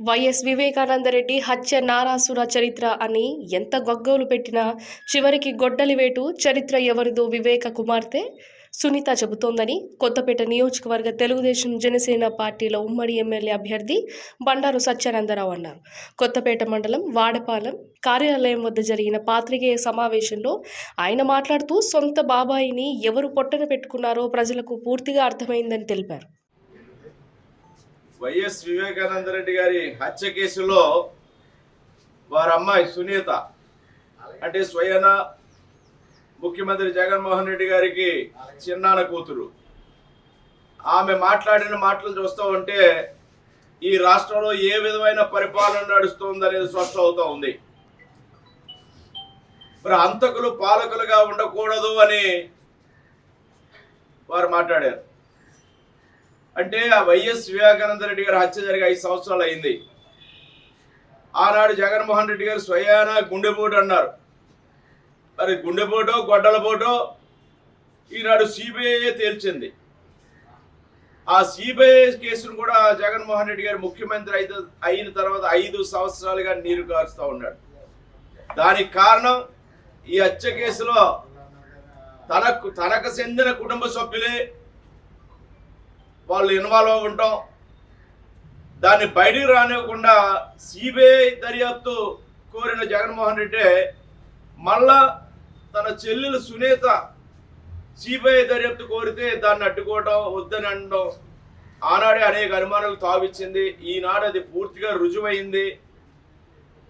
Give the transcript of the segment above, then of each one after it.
YS Vivekananda Reddy హత్య నారాసుర చరిత్ర అని ఎంత గొగ్గోలు పెట్టినా చివరికి గొడ్డలివేటు చరిత్ర ఎవరిదో వివేక కుమార్తె సునీత చెబుతోందని కొత్తపేట నియోజకవర్గ తెలుగుదేశం జనసేన పార్టీల ఉమ్మడి ఎమ్మెల్యే అభ్యర్థి బండారు సత్యానందరావు అన్నారు. కొత్తపేట మండలం వాడపాలెం కార్యాలయం వద్ద జరిగిన పాత్రికేయ సమావేశంలో ఆయన మాట్లాడుతూ సొంత బాబాయిని ఎవరు పొట్టన పెట్టుకున్నారో ప్రజలకు పూర్తిగా అర్థమైందని తెలిపారు. వైఎస్ వివేకానంద రెడ్డి గారి హత్య కేసులో వారి అమ్మాయి సునీత అంటే స్వయన ముఖ్యమంత్రి జగన్మోహన్ రెడ్డి గారికి చిన్నాన కూతురు. ఆమె మాట్లాడిన మాటలు చూస్తూ ఉంటే ఈ రాష్ట్రంలో ఏ విధమైన పరిపాలన నడుస్తుంది అనేది స్పష్టం అవుతూ ఉంది. మరి అంతకులు పాలకులుగా ఉండకూడదు అని వారు మాట్లాడారు. అంటే ఆ వైఎస్ వివేకానంద రెడ్డి గారు హత్య జరిగి ఐదు సంవత్సరాలు అయింది. ఆనాడు జగన్మోహన్ రెడ్డి గారు స్వయాన గుండెపోటు అన్నారు. మరి గుండెపోటో గొడ్డలపోటో ఈనాడు సిబిఐ తేల్చింది. ఆ సిబిఐ కేసును కూడా జగన్మోహన్ రెడ్డి గారు ముఖ్యమంత్రి అయితే అయిన తర్వాత ఐదు సంవత్సరాలుగా నీరు కారుస్తూ ఉన్నాడు. దానికి కారణం ఈ హత్య కేసులో తనకు తనకు చెందిన కుటుంబ సభ్యులే వాళ్ళు ఇన్వాల్వ్ అయి ఉంటాం. దాన్ని బయటికి రానివ్వకుండా సిబిఐ దర్యాప్తు కోరిన జగన్మోహన్ రెడ్డి మళ్ళా తన చెల్లెలు సునీత సిబిఐ దర్యాప్తు కోరితే దాన్ని అడ్డుకోవటం వద్దని అనడం ఆనాడే అనేక అనుమానాలు తావిచ్చింది. ఈనాడు అది పూర్తిగా రుజువైంది.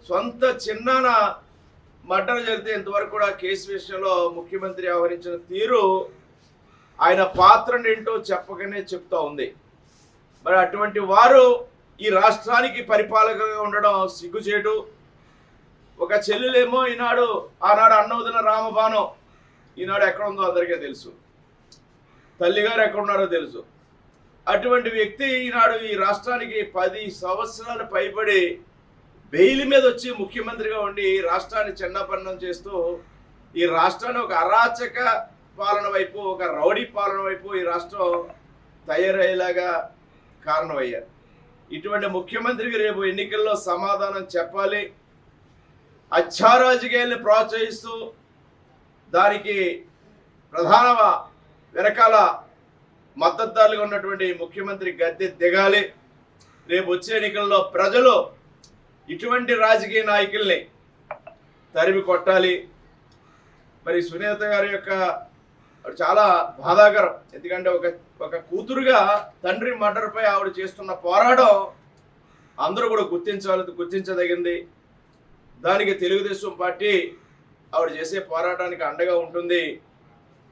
సొంత చిన్నాన మర్డర్ జరిగితే ఇంతవరకు కూడా కేసు విషయంలో ముఖ్యమంత్రి వ్యవహరించిన తీరు ఆయన పాత్రను ఏంటో చెప్పకనే చెప్తా ఉంది. మరి అటువంటి వారు ఈ రాష్ట్రానికి పరిపాలకగా ఉండడం సిగ్గుచేటు. ఒక చెల్లెలేమో ఈనాడు ఆనాడు అన్నవదిన రామబాణం ఈనాడు ఎక్కడ ఉందో అందరికీ తెలుసు. తల్లిగారు ఎక్కడ ఉన్నారో తెలుసు. అటువంటి వ్యక్తి ఈనాడు ఈ రాష్ట్రానికి పది సంవత్సరాలు పైబడి బెయిల్ మీద వచ్చి ముఖ్యమంత్రిగా ఉండి ఈ రాష్ట్రాన్ని చిన్నపన్నం చేస్తూ ఈ రాష్ట్రాన్ని ఒక అరాచక పాలన వైపు ఒక రౌడీ పాలన వైపు ఈ రాష్ట్రం తయారయ్యేలాగా కారణమయ్యారు. ఇటువంటి ముఖ్యమంత్రికి రేపు ఎన్నికల్లో సమాధానం చెప్పాలి. అచ్చారాజకీయాల్ని ప్రోత్సహిస్తూ దానికి ప్రధాన వెనకాల మద్దతుదారులుగా ఉన్నటువంటి ముఖ్యమంత్రి గద్దె దిగాలి. రేపు వచ్చే ఎన్నికల్లో ప్రజలు ఇటువంటి రాజకీయ నాయకుల్ని తరిమి కొట్టాలి. మరి సునీత గారి యొక్క చాలా బాధాకరం. ఎందుకంటే ఒక ఒక కూతురుగా తండ్రి మర్డర్పై ఆవిడ చేస్తున్న పోరాటం అందరూ కూడా గుర్తించాలి గుర్తించదగింది. దానికి తెలుగుదేశం పార్టీ ఆవిడ చేసే పోరాటానికి అండగా ఉంటుంది.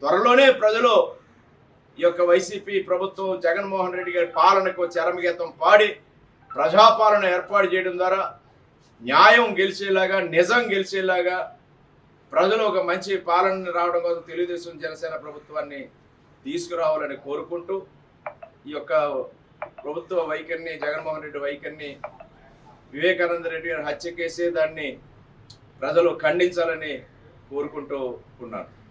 త్వరలోనే ప్రజలు ఈ యొక్క వైసీపీ ప్రభుత్వం జగన్మోహన్ రెడ్డి గారి పాలనకు చరమగీతం పాడి ప్రజాపాలన ఏర్పాటు చేయడం ద్వారా న్యాయం గెలిచేలాగా నిజం గెలిచేలాగా ప్రజలు ఒక మంచి పాలన రావడం కోసం తెలుగుదేశం జనసేన ప్రభుత్వాన్ని తీసుకురావాలని కోరుకుంటూ ఈ యొక్క ప్రభుత్వ వైఖరిని జగన్మోహన్ రెడ్డి వైఖరిని వివేకానంద రెడ్డి గారు హత్య కేసే దాన్ని ప్రజలు ఖండించాలని కోరుకుంటూ ఉన్నాను.